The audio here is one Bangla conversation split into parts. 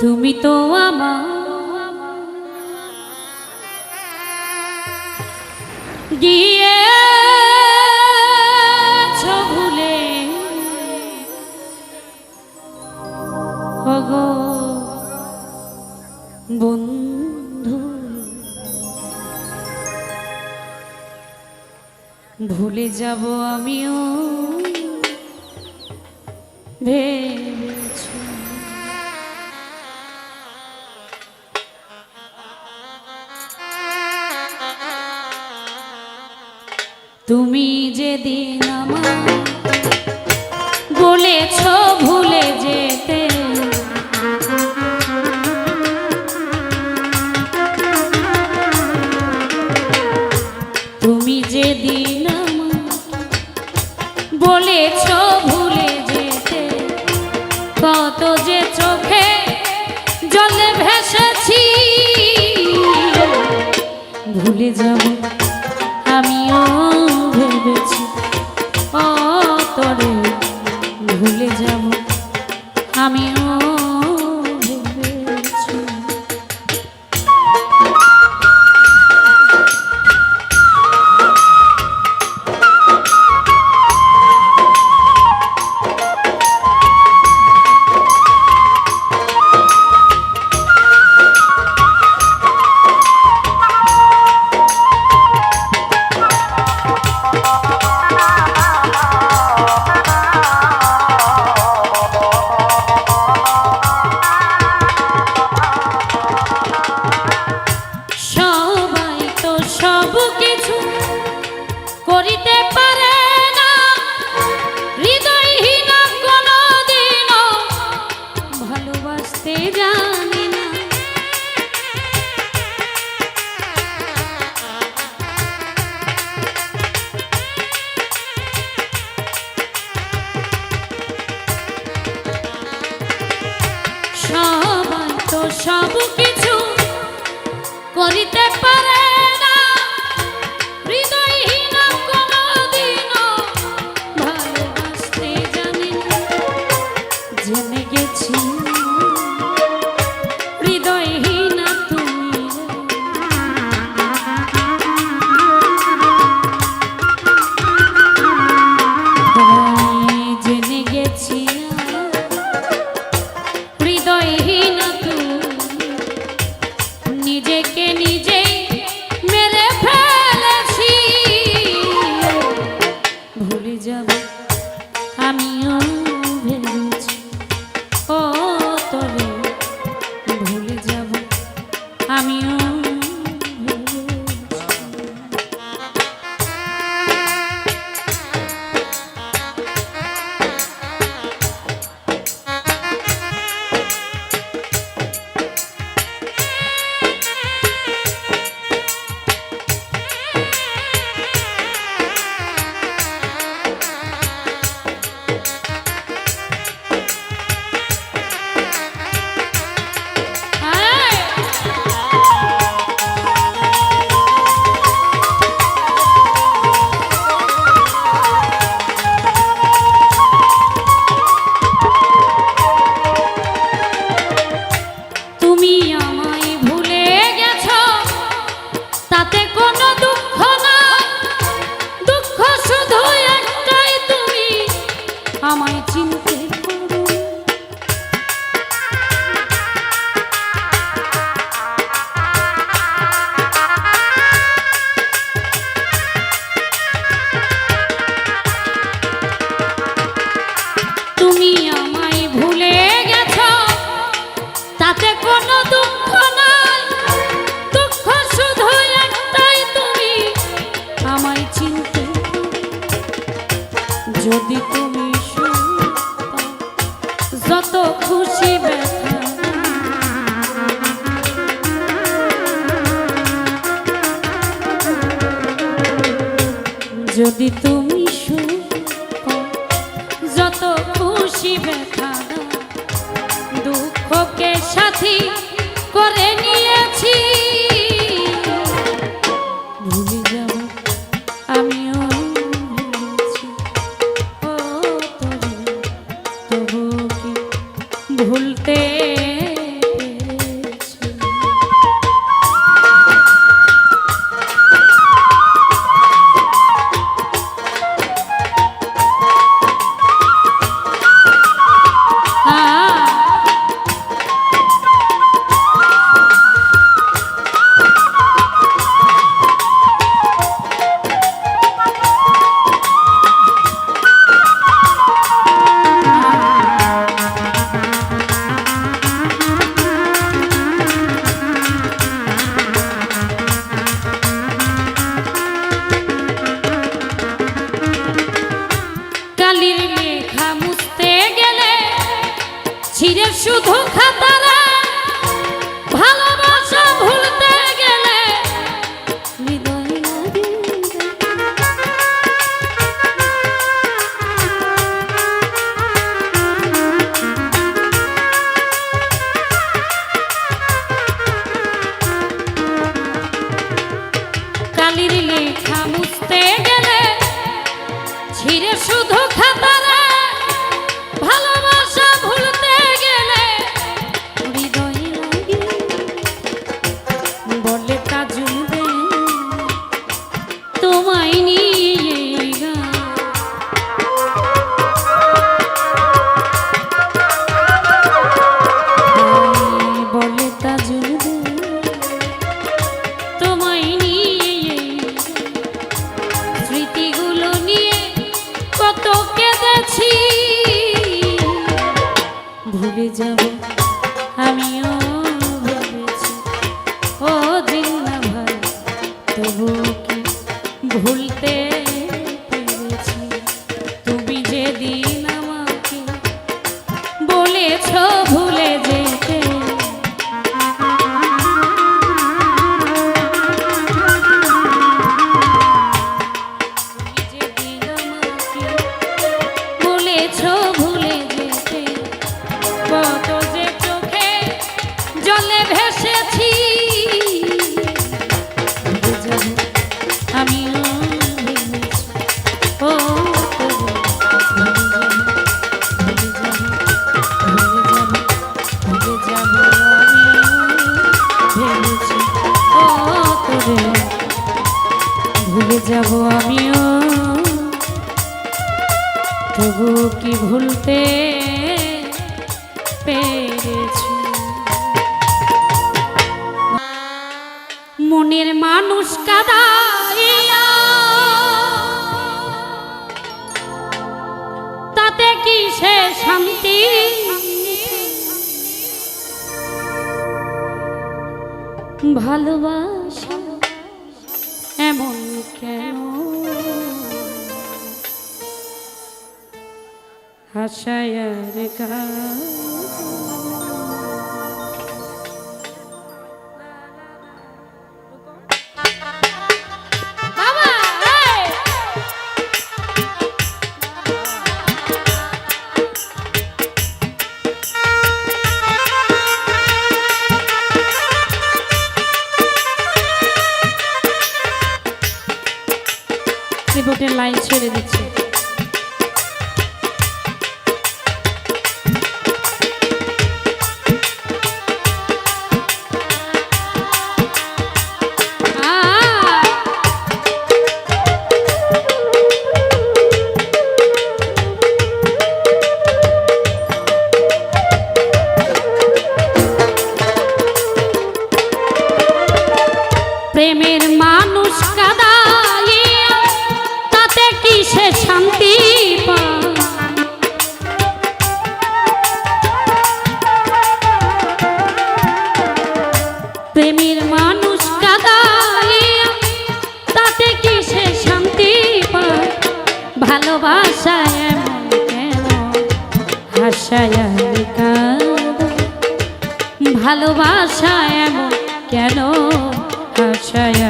তুমি তো আমার। গিয়ে ভুলে। বন্ধু ভুলে যাব আমিও। ভে তুমি যেদিন আমার বলেছ ভুলে যেতে। তুমি যেদিন আমার বলেছ ভুলে যেতে, কত যে চোখে জলে ভেসেছি। ভুলে যাব আমিও সব কিছু করিতে পার যদি তুমি সুখ যত খুশি ব্যথা দুঃখকে সাথী করে নিয়েছি। প্রেমের মানুষ কাদায় তাতে কি সে শান্তি পায়? ভালোবাসায় কেন? হাসায় ভালোবাসায় কেন? হাসায়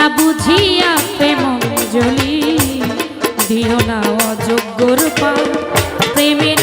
না বুঝিয়া প্রেম জলি দিও না অযোগ্যর পা প্রেমের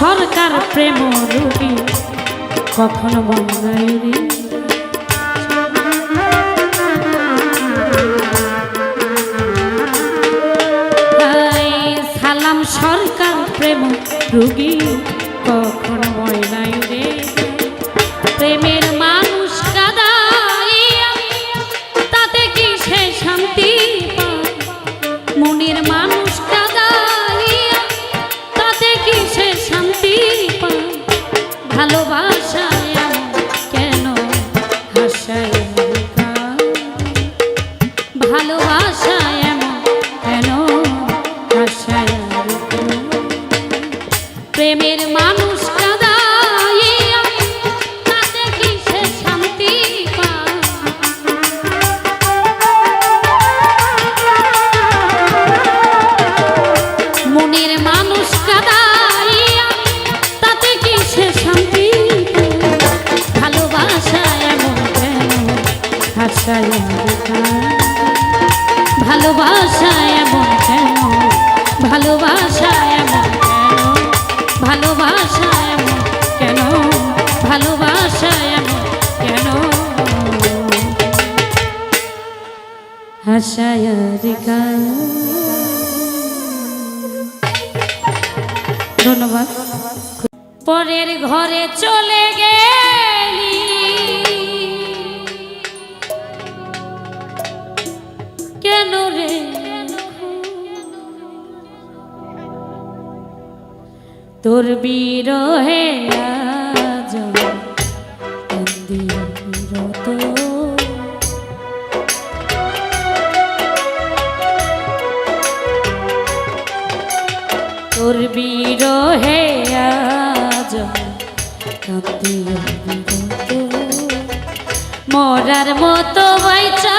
সরকার প্রেম রুগী কখনো বন্ধায় রুগী প্রেমের মানুষ তোর বিরহে তোর বিরহে আজ কান্দিয়া মরার মতো বাইচা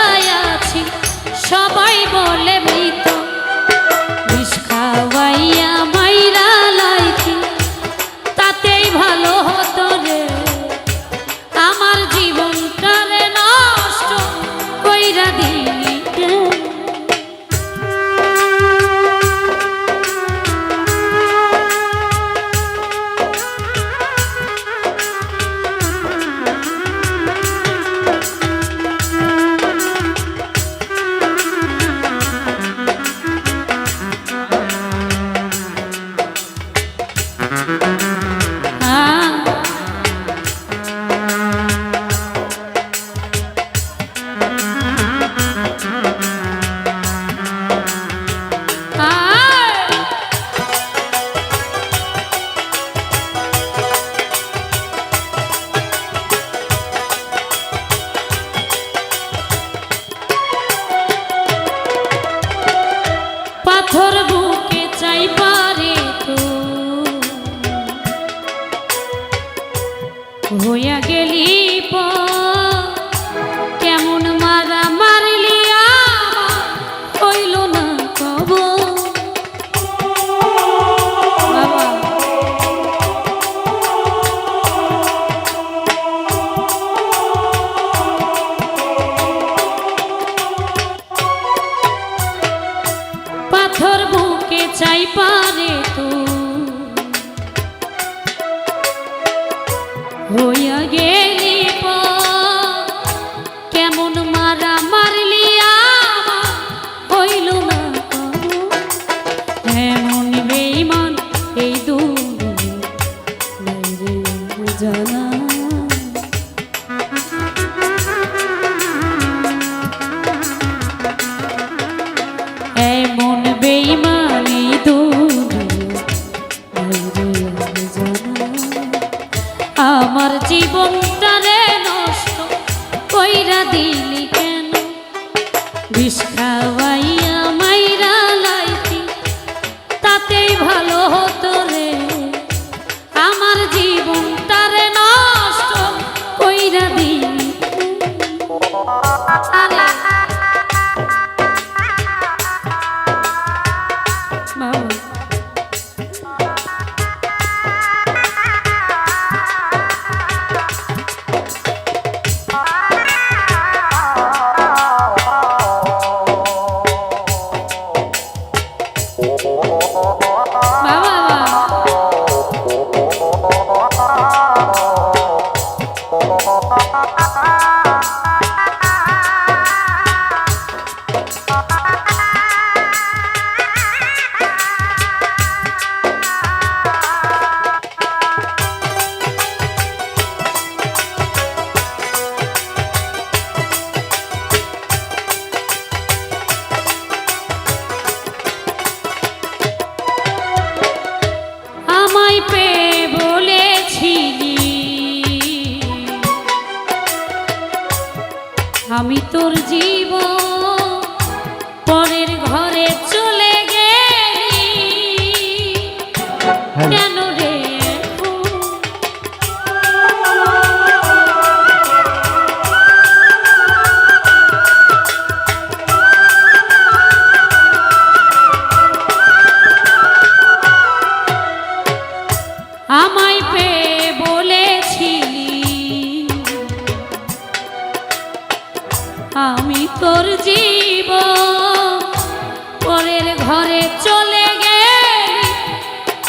ঘরে চলে গেলি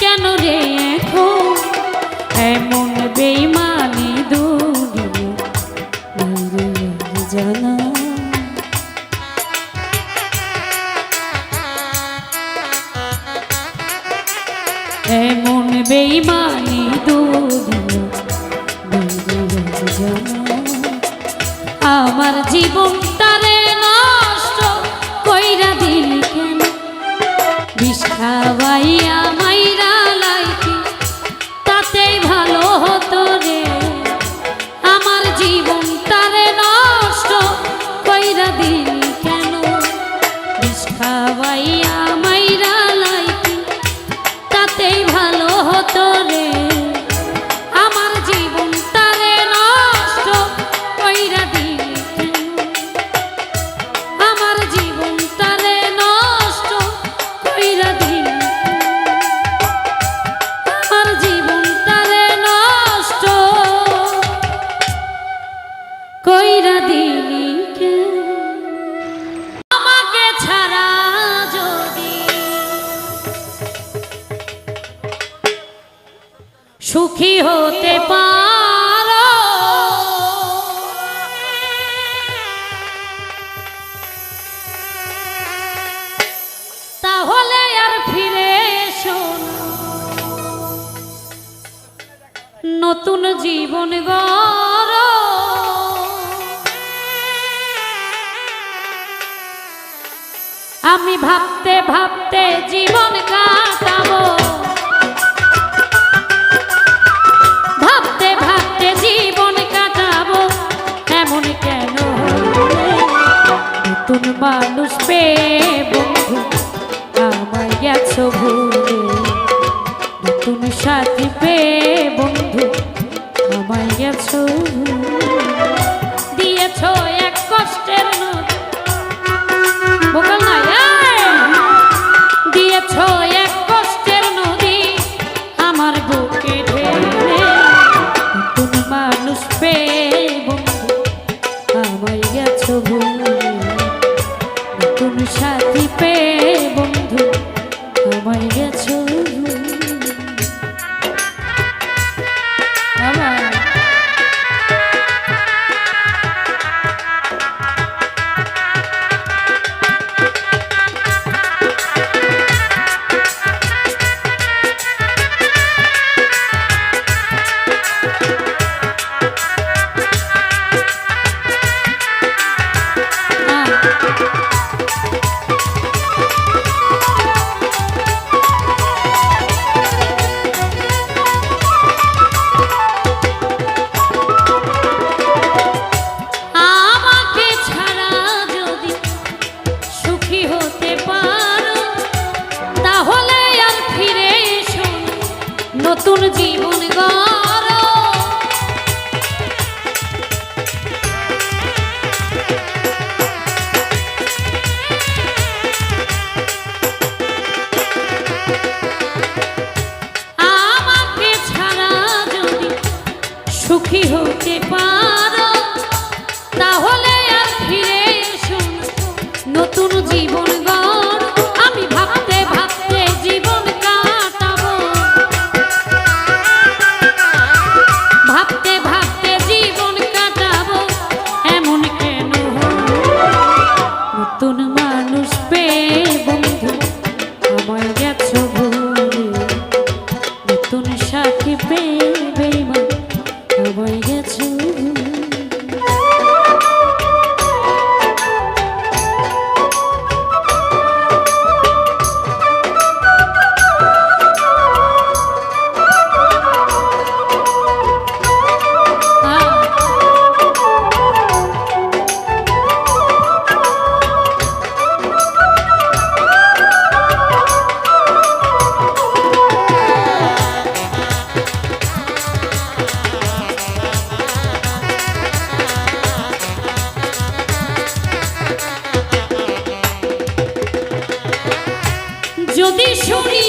কেন রে এখন? এমন বেইমানি এমন বেইমানি দুনিয়া আমার জীবন নতুন জীবন যদি শুনি